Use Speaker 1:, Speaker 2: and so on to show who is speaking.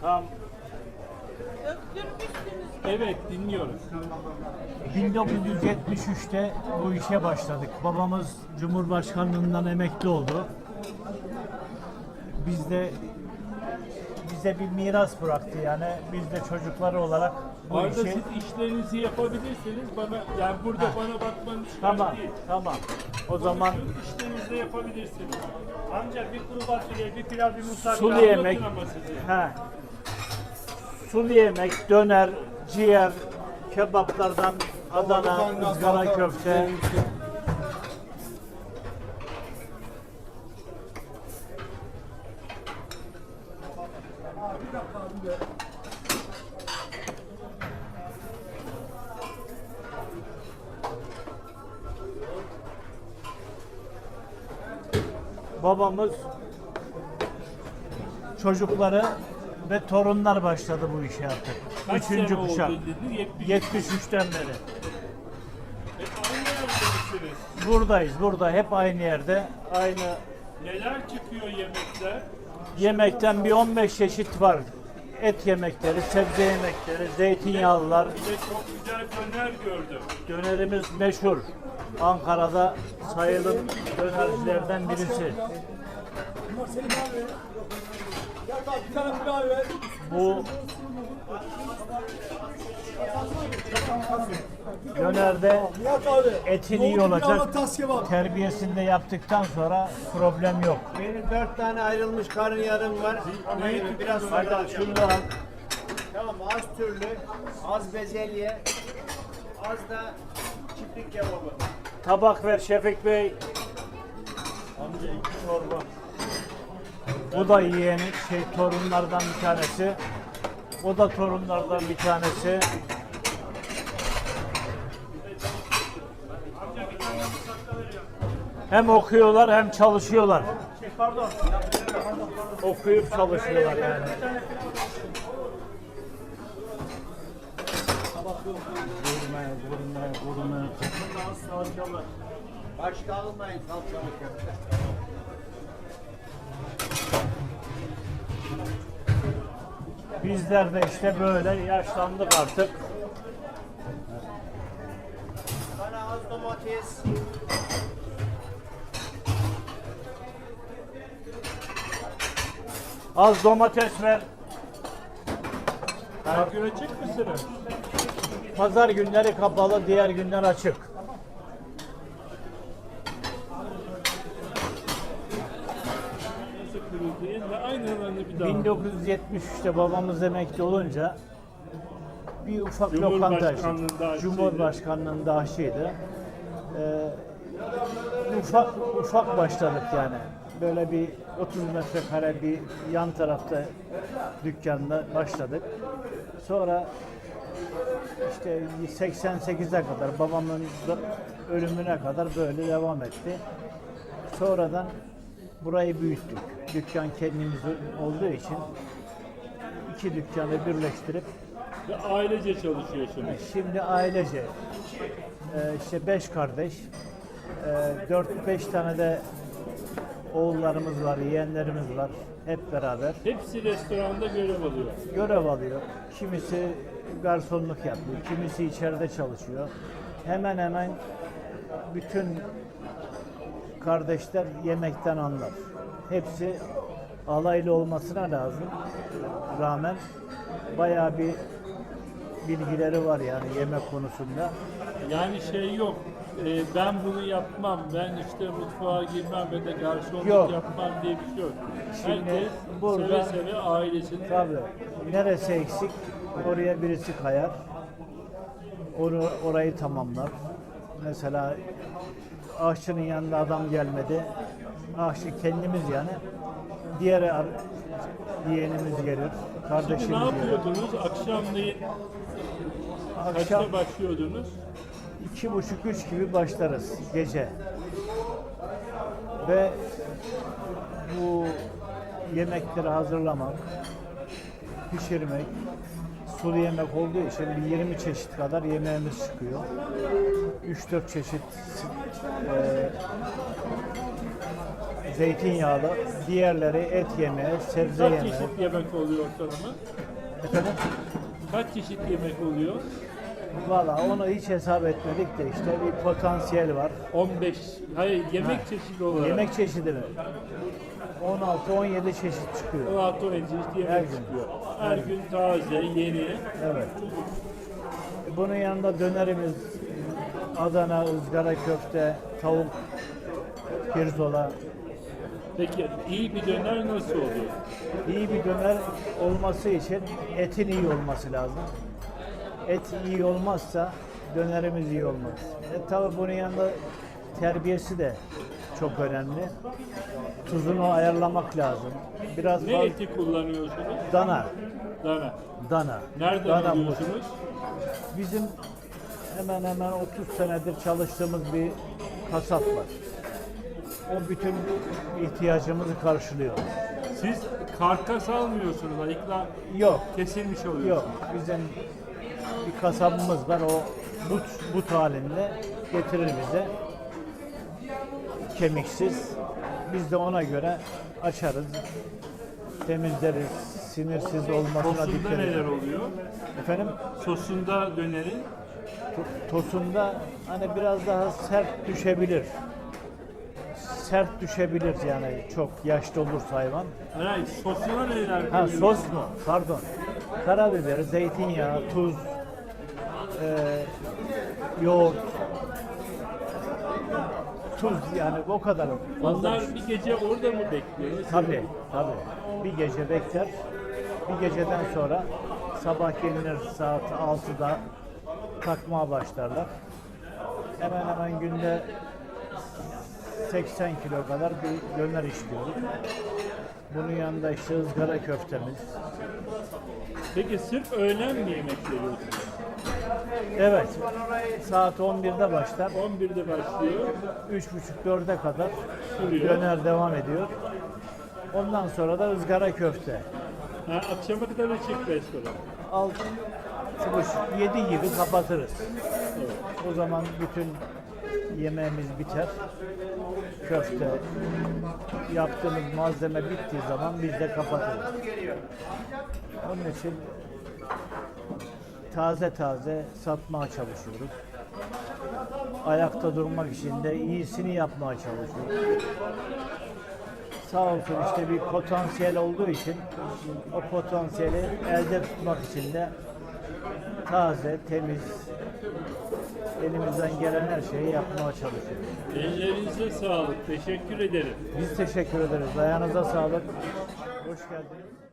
Speaker 1: Tam
Speaker 2: Döktürmüşsünüz.
Speaker 3: Evet dinliyoruz.
Speaker 1: 1973'te bu işe başladık. Babamız Cumhurbaşkanlığından emekli oldu. Biz de bize bir miras bıraktı yani. Biz de çocukları olarak bu
Speaker 3: Arada
Speaker 1: işi...
Speaker 3: siz işlerinizi yapabilirsiniz. Bana yani burada bana bakmanız
Speaker 1: Tamam,
Speaker 3: değil.
Speaker 1: tamam. O zaman
Speaker 3: Siz işlerinizi de yapabilirsiniz.
Speaker 4: Amca bir kuru fasulye, bir pilav, bir musakka.
Speaker 1: sulu yemek, he. Sulu yemek, döner, ciğer, kebaplardan Adana, ızgara köfte, babamız çocukları ve torunlar başladı bu işe artık.
Speaker 3: Kaç
Speaker 1: Üçüncü
Speaker 3: sene
Speaker 1: kuşak.
Speaker 3: oldu dedi? 70.
Speaker 1: 73'ten beri.
Speaker 3: Hep aynı yerde misiniz?
Speaker 1: Buradayız, burada. Hep aynı yerde. Aynı
Speaker 3: Neler çıkıyor yemekler?
Speaker 1: yemekten bir 15 çeşit var. Et yemekleri, sebze yemekleri, zeytinyağlılar.
Speaker 3: Bir de çok güzel döner gördüm.
Speaker 1: Dönerimiz meşhur. Ankara'da sayılı dönercilerden birisi. Bu dönerde etin iyi olacak. Terbiyesini de yaptıktan sonra problem yok.
Speaker 4: Benim dört tane ayrılmış karnıyarım var. Büyük biraz sonra
Speaker 1: şunu da al.
Speaker 4: Tamam az türlü, az bezelye, az da çiftlik kebabı.
Speaker 1: Tabak ver Şefik Bey. Amca iki çorba. O da yeğeni, şey torunlardan bir tanesi. O da torunlardan bir tanesi. Hem okuyorlar hem çalışıyorlar.
Speaker 4: Pardon.
Speaker 1: Okuyup çalışıyorlar yani.
Speaker 4: Başka almayın salçalı köfte.
Speaker 1: Bizler de işte böyle yaşlandık artık.
Speaker 4: Bana az domates,
Speaker 1: Az domates ver.
Speaker 3: Her gün açık mısınız?
Speaker 1: Pazar günleri kapalı, diğer günler açık.
Speaker 3: Aynı alanda bir daha.
Speaker 1: 1973'te babamız emekli olunca bir ufak lokanta açtık. Cumhurbaşkanlığında aşçıydı. Ee, ufak ufak başladık yani. Böyle bir 30 metrekare bir yan tarafta dükkanda başladık. Sonra işte 88'e kadar babamın ölümüne kadar böyle devam etti. Sonradan burayı büyüttük. Dükkan kendimiz olduğu için iki dükkanı birleştirip
Speaker 3: Ve ailece çalışıyorsunuz.
Speaker 1: şimdi ailece e, işte beş kardeş, e, dört beş tane de oğullarımız var, yeğenlerimiz var. Hep beraber
Speaker 3: Hepsi restoranda görev alıyor.
Speaker 1: görev alıyor. Kimisi garsonluk yapıyor, kimisi içeride çalışıyor. Hemen hemen bütün kardeşler yemekten anlar. Hepsi alaylı olmasına lazım. Rağmen bayağı bir bilgileri var yani yemek konusunda.
Speaker 3: Yani şey yok. E, ben bunu yapmam, ben işte mutfağa girmem ve de garsonluk
Speaker 1: Yok.
Speaker 3: yapmam diye bir şey yok.
Speaker 1: Şimdi
Speaker 3: Herkes
Speaker 1: burada-
Speaker 3: seve seve ailesini
Speaker 1: Tabii. Neresi eksik oraya birisi kayar. Onu orayı tamamlar. Mesela aşçının yanında adam gelmedi. Aşçı kendimiz yani. Diğer ar- yeğenimiz gelir. Kardeşimiz
Speaker 3: Şimdi ne
Speaker 1: gelir.
Speaker 3: yapıyordunuz? Akşamleyin
Speaker 1: Akşam
Speaker 3: kaçta başlıyordunuz?
Speaker 1: İki buçuk üç gibi başlarız gece. Ve bu yemekleri hazırlamak, pişirmek, sulu yemek olduğu için bir 20 çeşit kadar yemeğimiz çıkıyor. 3-4 çeşit e, zeytinyağlı, diğerleri et yemeği, sebze
Speaker 3: Kaç
Speaker 1: yemeği.
Speaker 3: çeşit yemek oluyor ortalama?
Speaker 1: Efendim?
Speaker 3: Kaç çeşit yemek oluyor?
Speaker 1: Valla onu hiç hesap etmedik de işte bir potansiyel var.
Speaker 3: 15, hayır yemek çeşidi olarak.
Speaker 1: Yemek çeşidi mi? 16-17 çeşit çıkıyor.
Speaker 3: 16 17 çeşit yemek
Speaker 1: Her gün.
Speaker 3: çıkıyor. Her gün taze, yeni.
Speaker 1: Evet. Bunun yanında dönerimiz, Adana, ızgara köfte, tavuk, pirzola.
Speaker 3: Peki iyi bir döner nasıl oluyor?
Speaker 1: İyi bir döner olması için etin iyi olması lazım. Et iyi olmazsa dönerimiz iyi olmaz. E tabi bunun yanında terbiyesi de çok önemli. Tuzunu ayarlamak lazım. Biraz
Speaker 3: Ne
Speaker 1: fazla
Speaker 3: eti kullanıyorsunuz?
Speaker 1: dana,
Speaker 3: Dana.
Speaker 1: dana.
Speaker 3: Nereden
Speaker 1: Dana
Speaker 3: alıyorsunuz?
Speaker 1: Bizim hemen hemen 30 senedir çalıştığımız bir kasap var. O bütün ihtiyacımızı karşılıyor.
Speaker 3: Siz karkas almıyorsunuz. Ayıkla
Speaker 1: Yok,
Speaker 3: kesilmiş oluyor.
Speaker 1: yok. Bizim bir kasabımız var. O but, but halinde getirir bize. Kemiksiz. Biz de ona göre açarız. Temizleriz. Sinirsiz olmasına
Speaker 3: Sosunda
Speaker 1: dikkat
Speaker 3: neler
Speaker 1: ederiz.
Speaker 3: oluyor?
Speaker 1: Efendim?
Speaker 3: Sosunda dönerin
Speaker 1: To- tosunda hani biraz daha sert düşebilir. Sert düşebilir yani çok yaşlı olursa hayvan.
Speaker 3: Hayır, sosuna neler
Speaker 1: Ha sos mu? Pardon. Karabiber, zeytinyağı, tuz, eee yoğurt, tuz yani o kadar.
Speaker 3: Onlar
Speaker 1: bir
Speaker 3: bir gece orada mı bekliyor?
Speaker 1: Tabii, tabii. Bir gece bekler. Bir geceden sonra sabah gelinir saat 6'da takmaya başlarlar. Hemen hemen günde 80 kilo kadar bir döner işliyoruz. Bunun yanında işte ızgara köftemiz.
Speaker 3: Peki sırf öğlen mi yemek veriyorsunuz?
Speaker 1: Evet, saat 11'de başlar.
Speaker 3: 11'de başlıyor.
Speaker 1: 3.30-4'e kadar
Speaker 3: Sürüyor.
Speaker 1: döner devam ediyor. Ondan sonra da ızgara köfte.
Speaker 3: Ha, akşama kadar açık restoran.
Speaker 1: 6 7 gibi kapatırız. O zaman bütün yemeğimiz biter. Köfte yaptığımız malzeme bittiği zaman biz de kapatırız. Onun için taze taze satmaya çalışıyoruz. Ayakta durmak için de iyisini yapmaya çalışıyoruz. Sağ olsun işte bir potansiyel olduğu için o potansiyeli elde tutmak için de taze, temiz, elimizden gelen her şeyi yapmaya çalışıyoruz.
Speaker 3: Ellerinize sağlık. Teşekkür ederim.
Speaker 1: Biz teşekkür ederiz. Ayağınıza sağlık. Hoş geldiniz.